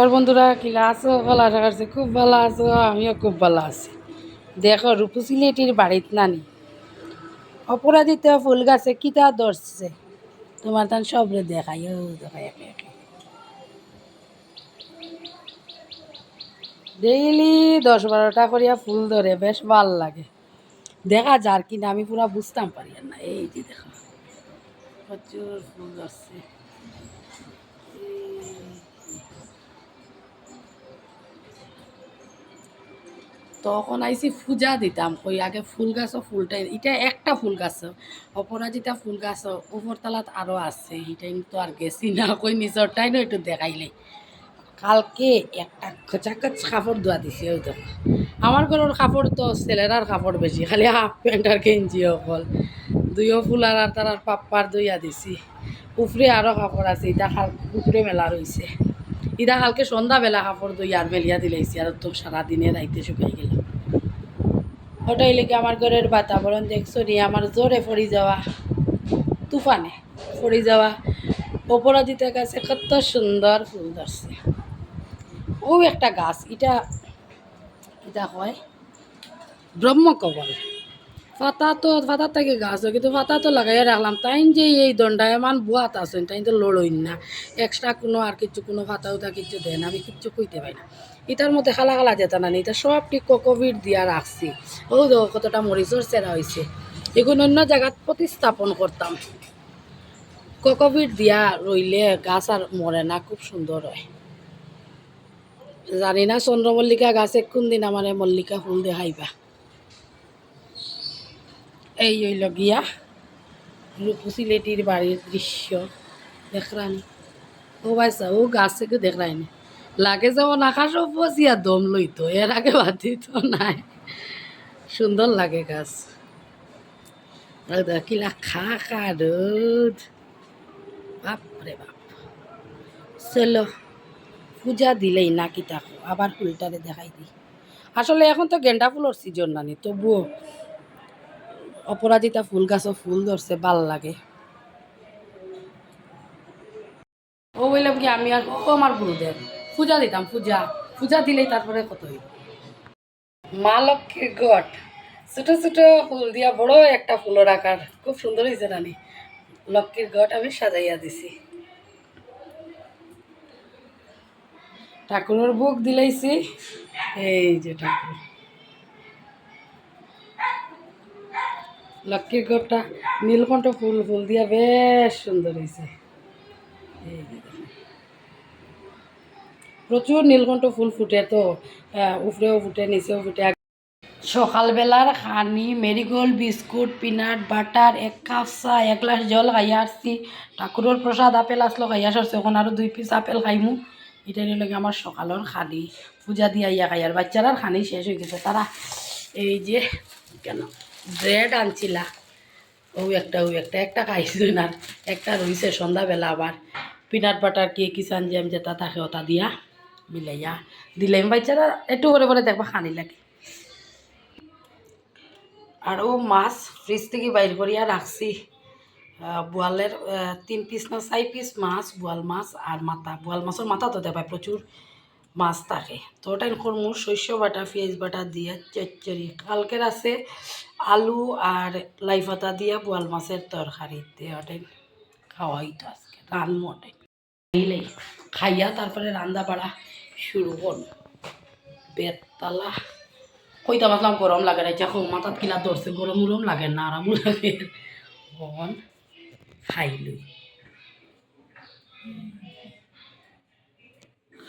আর বন্ধুরা, কিলা আছো? ভালো আশা করছি খুব ভালো আছো? আমিও খুব ভালো আছি। দেখো, রূপু সিলেটির বাড়িত নানি। অপরাজিত ফুল গাছে কিতা ধরছে? তোমার তান সবরে দেখাই। ও, দেখাই, একে একে। ডেইলি দশ বারোটা করিয়া ফুল ধরে, বেশ ভালো লাগে। দেখা যার কিনা, আমি পুরা বুঝতাম পারি না। এই যে দেখো, প্রচুর ফুল ধরছে। তখন আইসি পূজা দিতাম, কই আগে ফুল গাছ ফুলটা এটা একটা ফুল গাছ অপরাজিতা ফুল গাছ উপরতলাত আরও আছে এটাই তো আর গেছি না, কই নিজরটাই না একটু দেখাইলে। কালকে একটা খচাখচ কাপড় ধোয়া দিছে ওই তো আমার ঘরের কাপড় তো ছেলেরার কাপড় বেশি, খালি হাফ প্যান্ট আর গেঞ্জি অকল। দুইও ফুলার আর তার পাপ্পার দইয়া দিছি। উপরে আরও কাপড় আছে এটা উপরে মেলা রয়েছে ইটা কালকে সন্ধ্যাবেলা কাপড় দই আর মেলিয়া দিলাইছি আর তো সারাদিনে রাইতে শুকাই গেল ওটাই লেগে আমার ঘরের বাতাবরণ দেখছ নি? আমার জোরে পড়ি যাওয়া, তুফানে পড়ি যাওয়া। অপরাজিতা গাছে কত সুন্দর ফুল ধরছে। ও একটা গাছ, এটা এটা হয় ব্রহ্মকবল। পাতা তো পাতার থেকে গাছ কিন্তু পাতা তো লাগাইয়া রাখলাম। তাই যে এই দণ্ডায় এমন বুয়াত আছেন তাই তো লড়ইন না। এক্সট্রা কোনো আর কিছু, কোনো পাতা উতা কিছু দেয় না, আমি কিচ্ছু কইতে পাই না। এটার মধ্যে খালা খালা যেত না এটা সব ঠিক কোকোভিড দিয়া রাখছি। ও দেখো কতটা মরিচর চেরা হয়েছে এগুলো অন্য জায়গাত প্রতিস্থাপন করতাম। কোকোভিড দিয়া রইলে গাছ আর মরে না, খুব সুন্দর হয়। জানি না চন্দ্রমল্লিকা গাছে কোন দিন আমার মল্লিকা ফুল দেখাইবা। এই হইল গিয়া রূপু সিলেটির বাড়ির দৃশ্য। দেখরানি। ও বাইসা, ও গাছ থেকে দেখরাইনি। লাগে যেমন আকাশ বসিয়া দম লইতো। এর আগে বাদ দিত নাই। সুন্দর লাগে গাছ। কিলা খা খা, রোদ। বাপ রে বাপ। চলো, পূজা দিলেই না তাকো। আবার ফুলটারে দেখাই দিই। আসলে এখন তো গেন্দা ফুলের সিজন নানি, তবুও অপরাজিতা ফুল গাছও ফুল ধরছে, ভালো লাগে। ও বললাম কি, আমি আর ও আমার গুরুদেব পূজা দিতাম, পূজা। পূজা দিলেই তারপরে কত মা লক্ষ্মীর গট। ছোট ছোট ফুল দিয়া বড় একটা ফুলের আকার। খুব সুন্দর হয়েছে রানী লক্ষ্মীর গট আমি সাজাইয়া দিছি। ঠাকুরের বুক দিলাইছি। এই যে ঠাকুর। লক্ষ্মীর ঘরটা, নীলকণ্ঠ ফুল ফুল দিয়া বেশ সুন্দর হয়েছে। প্রচুর নীলকণ্ঠ ফুল ফুটে তো উপরেও ফুটে, নিচেও ফুটে। সকালবেলার খানি, মেরিগোল্ড, বিস্কুট, পিনাট, বাটার, এক কাপ চা, এক গ্লাস জল খাইয়া আসছি। ঠাকুরের প্রসাদ আপেল আসলো, খাইয়া সরছে এখন আরও দুই পিস আপেল খাইমু। এটাই লাগে আমার সকালের খানি, পূজা দিয়া ইয়া খাই। আর বাচ্চারার খানি শেষ হয়ে গেছে। তারা, এই যে, কেন? ব্রেড আনছিলা। ও একটা ও একটা একটা খাইছি না। একটা রইছে সন্ধ্যাবেলা আবার। পিনাট বাটার কে কিষান জ্যাম যেটা থাকে ওটা দিয়া মিলাইয়া দিলাম। বাচ্চারা একটু করে করে দেখবা খানি লাগে। আর ও মাছ ফ্রিজ থেকে বাইর করিয়া রাখছি। বোয়ালের তিন পিস না, চার পিস মাছ, বোয়াল মাছ আর মাথা। বোয়াল মাছের মাথা তো দেবায় প্রচুর। মাছ থাকে। তো ওটাই করমু শস্য বাটা, পেঁয়াজ বাটা দিয়ে চচ্চড়ি। কালকের আছে আলু আর লাই পাতা দিয়া বোয়াল মাছের তরকারি। দিয়ে ওটাই খাওয়াই তো আজকে রান্নু ওটাই খাইয়া তারপরে রান্না বাড়া শুরু করুন বেততলা। কইতা পারলাম গরম লাগে না। এখন মাথাত কিলা ধরছে গরম উরম লাগে না আরামও লাগে। খাইলই।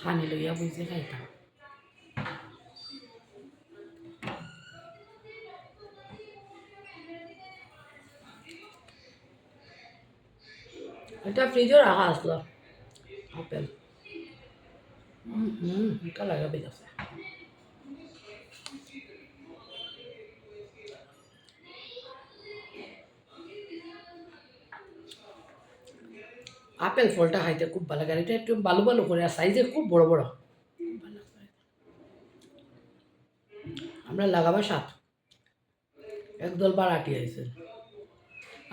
খানি লইয়া বুঝে খাইতাম এটা ফ্রিজও রাখা আসলো আপেল হুম হুম এটা লাগাবে আছে আপেল ফলটা খাইতে খুব ভালো লাগে। এটা একটু বালু বালু করে, আর সাইজে খুব বড় বড়। আমরা লাগাবো সাত। একদল বাড়াটি আছে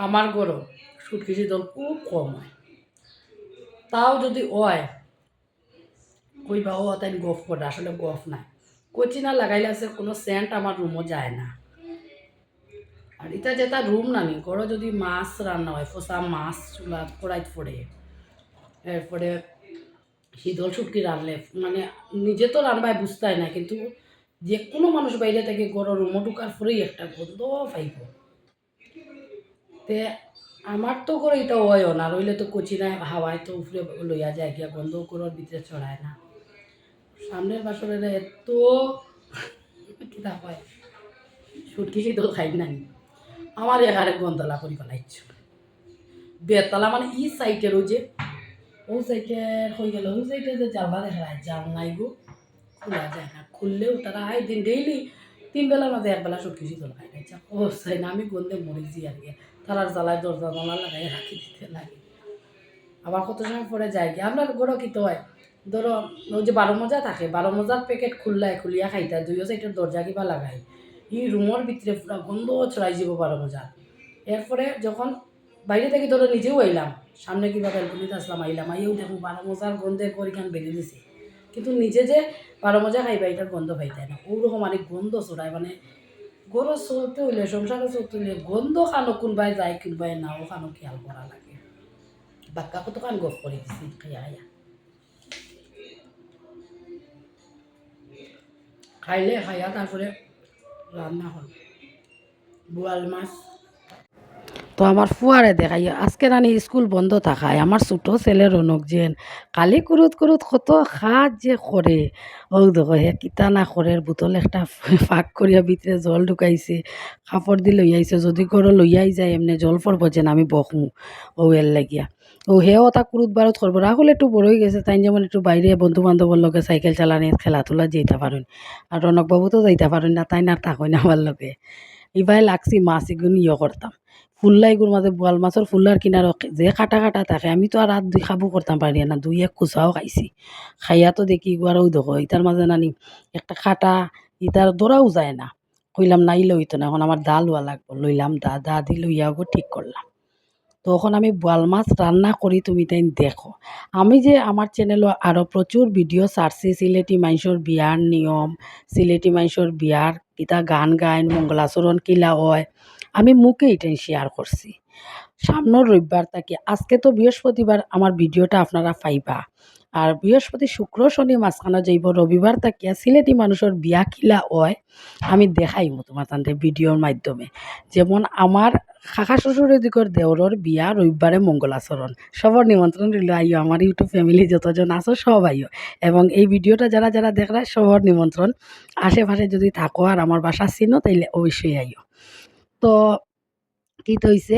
আমার গরম সুটকিসি দল খুব কম হয়। তাও যদি হয় কইবা ও তাই গফ করে, আসলে গফ নাই। কচি না লাগাইলে আছে, কোনো সেন্ট আমার রুমও যায় না। আর এটা যেটা রুম নানি ঘরে যদি মাছ রান্না হয় ফসা মাছ, চুলা, কড়াইত পড়ে। এরপরে শীতল শুটকি রাঁধলে মানে নিজে তো রান্নায় বুঝতে না, কিন্তু যে কোনো মানুষ বাইরে থেকে গরম রুমো ঢুকার পরেই একটা গন্ধ পাইব। তে আমার তো করে এটা হয়ও না, রইলে তো কচি কচিনায় হাওয়ায় তো উপরে লইয়া যায়, গিয়া গন্ধ করার ভিতরে ছড়ায় না। সামনের বাসরের এত কিতা হয় সুটকি শীতল খাই নাই। আমার এখানে গন্ধলা করি ফেলাইছ বেতলা মানে ই সাইডের ও যে ও সাইডের হয়ে গেল ও সাইডে যে জানলা দেখা যায় নাই গো। খোলা যায় না, খুললেও তারা আয় দিন ডেইলি। তিন বেলার মাঝে একবেলা সুটকি শীতল খাই খাইছে ও সাই না, আমি গন্ধে মরেছি আর কি। তারার জ্বালায় দরজা জানলা লাগাই রাখি দিতে লাগে। আবার কত সময় পরে যায় কি আপনার গরো কি তো হয়? ধরো, ওই যে বারো মজা থাকে, বারো মজার প্যাকেট খুললাই খুলিয়া খাইতা দুইও সাইডের দরজা কিবা লাগাই ই রুমের ভিতরে পুরা গন্ধ ছড়াই যাব বারো মজা। এরপরে যখন বাইরে থেকে ধরো নিজেও আইলাম। সামনে কিবা ব্যালকনিতে আসলাম, আইলাম আইও দেখো বারো মজার গন্ধে পরিখান বেরিয়ে দিছে। কিন্তু নিজে যে বারো মজা খাইবা এটার গন্ধ পাইতাই না। ওরকম অনেক গন্ধ ছড়ায় মানে গরু চলতে হইলে সংসারে চলতে হইলে গন্ধ খানো, কোনবাই যায়, কোনবাই না ও খানো খেয়াল করা লাগে। বাক্কা কত কান গফ করে দিছি খাইয়া খাইয়া খাইলে খাইয়া তারপরে রান্না হল। বোয়াল মাছ। তো আমার ফুয়ারে দেখাই, আজকে রানি স্কুল বন্ধ থাকায় আমার ছোটো ছেলে রনক যেন, কালি কুরুত কুরুত কত খাত যে করে ও দেখো হে কিতা না খরের বোতল একটা ফাঁক করিয়া ভিতরে জল ঢুকাইছে কাপড় দি লই আইছে যদি করে লইয়াই যায়, এমনি জল পড়ব যেন আমি বকমু ও এর লাগিয়া। ও হেও তা কুরুত বারত করব রাহুল একটু বড় হয়ে গেছে তাই যেমন একটু বাইরে বন্ধু বান্ধবের লগে সাইকেল চালানি, খেলাধুলা যেতে পারেন আর রনকবাবু তো যাইতে পারেন না তাই না থাকেন আমার লগে। ইবাই লাগছি মাছ এগুন ইয়ে করতাম ফুল্লা এগুলোর মাঝে বোয়াল মাছের ফুল্লার কিনার যে কাটা কাটা থাকে আমি তো আর রাত দুই খাব করতাম পারি না, দুই এক কুচাও খাইছি। খাইয়া তো দেখি গুয়ারও দেখো ইতার মাঝে নানি একটা কাটা ইতার দৌড়াও যায় না। কইলাম, নাই লইতো না, এখন আমার দা লোয়া লাগবো, লইলাম দা দা দি লইয়া ঠিক করলাম তখন আমি বোয়াল মাছ রান্না করি, তুমি তাই দেখো। আমি যে আমার চ্যানেলও আরও প্রচুর ভিডিও ছাড়ছি, সিলেটি মাইসর বিয়ার নিয়ম, সিলেটি মাইসর বিয়ার কিতা গান গাইন, মঙ্গলাচরণ কিলা হয়, আমি মুখে এটাই শেয়ার করছি। সামনের রবিবার থাকি আজকে তো বৃহস্পতিবার, আমার ভিডিওটা আপনারা পাইবা। আর বৃহস্পতি শুক্র, শনি মাঝখানে যাইব রবিবার থাকিয়া সিলেটি মানুষের বিয়া খিলা হয়, আমি দেখাইম তোমার তান্তে ভিডিওর মাধ্যমে। যেমন আমার কাকা শ্বশুর দিকের দেওরের বিয়া রবিবারে মঙ্গলাচরণ সবার নিমন্ত্রণ রইল আইও আমার ইউটিউব ফ্যামিলি যতজন আছো, সব আইও। এবং এই ভিডিওটা যারা যারা দেখরা সবার নিমন্ত্রণ আশেপাশে যদি থাকো আর আমার বাসা চিনো, তাইলে অবশ্যই আইও। তো কি হইছে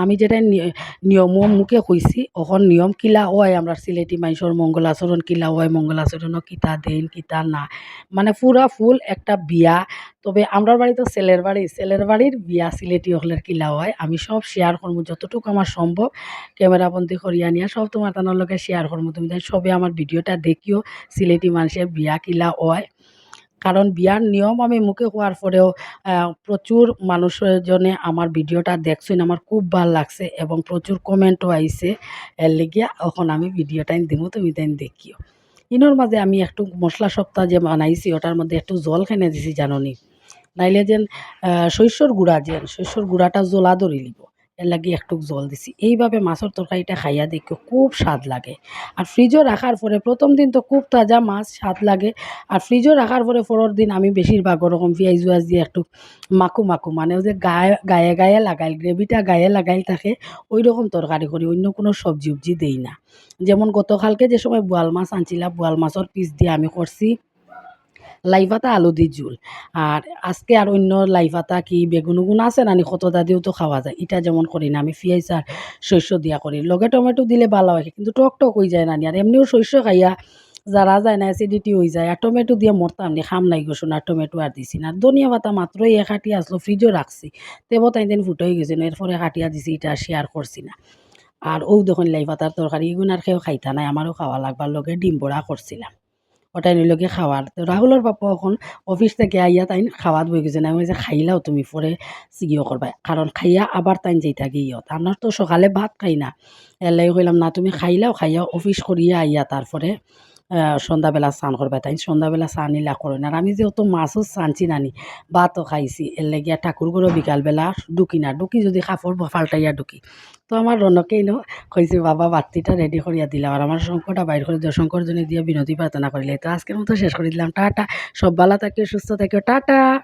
আমি যেটা নি- নিয়ম মুখে কইছি অখন নিয়ম কিলা হয় আমরা সিলেটি মানুষের মঙ্গল আচরণ কিলা হয় মঙ্গল আচরণও কিতা দেন, কিতা না। মানে পুরা ফুল একটা বিয়া, তবে আমরা বাড়ি তো ছেলের বাড়ি ছেলের বাড়ির বিয়া সিলেটি হলের কিলা হয়। আমি সব শেয়ার করব যতটুকু আমার সম্ভব ক্যামেরাবন্দি করিয়া নিয়া সব তোমার তানোর লগে শেয়ার করব তুমি সবে আমার ভিডিওটা দেখিও সিলেটি মানুষের বিয়া কিলা হয়। কারণ বিয়ার নিয়ম আমি মুখে হওয়ার পরেও প্রচুর মানুষজনে আমার ভিডিওটা দেখছেন, আমার খুব ভালো লাগছে এবং প্রচুর কমেন্টও আইছে। এর লেগিয়া এখন আমি ভিডিওটা দিব তুমি তাই দেখিও। ইনোর মাঝে আমি একটু মশলা সপ্তাহ যে বানাইছি, ওটার মধ্যে একটু জল খেনে দিছি, জাননি? নাইলে যেন শস্যর গুঁড়া যেন, শস্যর গুঁড়াটা জ্বলা ধরি লিব এর লাগি একটু জল দিছি। এইভাবে মাছের তরকারিটা খাইয়া দেখো খুব স্বাদ লাগে। আর ফ্রিজও রাখার পরে প্রথম দিন তো খুব তাজা মাছ, স্বাদ লাগে। আর ফ্রিজও রাখার পরে পরের দিন আমি বেশিরভাগ ওরকম পেঁয়াজ উয়াজ দিয়ে একটু মাখু মাখু মানে ওই যে গায়ে গায়ে গায়ে লাগাইল, গ্রেভিটা গায়ে লাগাইল থাকে ওই রকম তরকারি করি, অন্য কোনো সবজি উবজি দেই না। যেমন গতকালকে যে সময় বোয়াল মাছ আনছিলাম, বোয়াল মাছের পিস দিয়ে আমি করছি। লাই পাতা আলু দি জোল। আর আজকে আর অন্য লাই পাতা কি বেগুন উগুন আছে নানি কতটা দিয়েও তো খাওয়া যায়। এটা যেমন করি না, আমি পেঁয়াজ আর শস্য দিয়া করি। লগে টমেটো দিলে ভালো হয়, কিন্তু টক টক হয়ে যায় নানি আর এমনিও শস্য খাইয়া যারা যায় না অ্যাসিডিটি হয়ে যায়। আর টমেটো দিয়ে মরতাম নি, খাম নাই গোসুন আর টমেটো আর দিছি না। ধনিয়া পাতা মাত্রই এক হাঁটি আসলো ফ্রিজও রাখছি। তেবো তাই দিন ফুটো হয়ে গেছে না এরপরে হাঁটিয়া দিছি এটা শেয়ার করছি না। আর ও দেখুন লাই পাতার তরকারি এগুন আর কেউ খাইতা নাই আমারও খাওয়া লাগবার লগে ডিম বড়া করছিলাম ওটাই নিলগে খাওয়ার। তো রাহুলের বাপা এখন অফিস থেকে আইয়া তাই খাওয়াত বই গেছে। না আমি যে খাইলাও তুমি, পরে সিগিও করবাই কারণ খাইয়া আবার তাই থাকে ইয় তার তো সকালে ভাত খাই না। এলাই কইলাম, না, তুমি খাইলাও, খাইয়া অফিস করিয়া আইয়া তারপরে সন্ধ্যাবেলা স্নান করবা তাই সন্ধ্যাবেলা স্নান নিলা করেন আর আমি যেহেতু মাছও সানছি নানি ভাতও খাইছি এর লেগিয়া ঠাকুর করে বিকালবেলা ঢুকি না, ঢুকি যদি কাপড় ফাল্টাইয়া ঢুকি। তো আমার রনকেই ন কইছে বাবা, বাতিটা রেডি করিয়া দিলাম আর আমার শঙ্করটা বাইর করে দিও শঙ্কর জনে দিয়ে বিনতি প্রার্থনা করিলে তো আজকের মতো শেষ করে দিলাম। টাটা সব ভালো থাকে সুস্থ থাকে টাটা।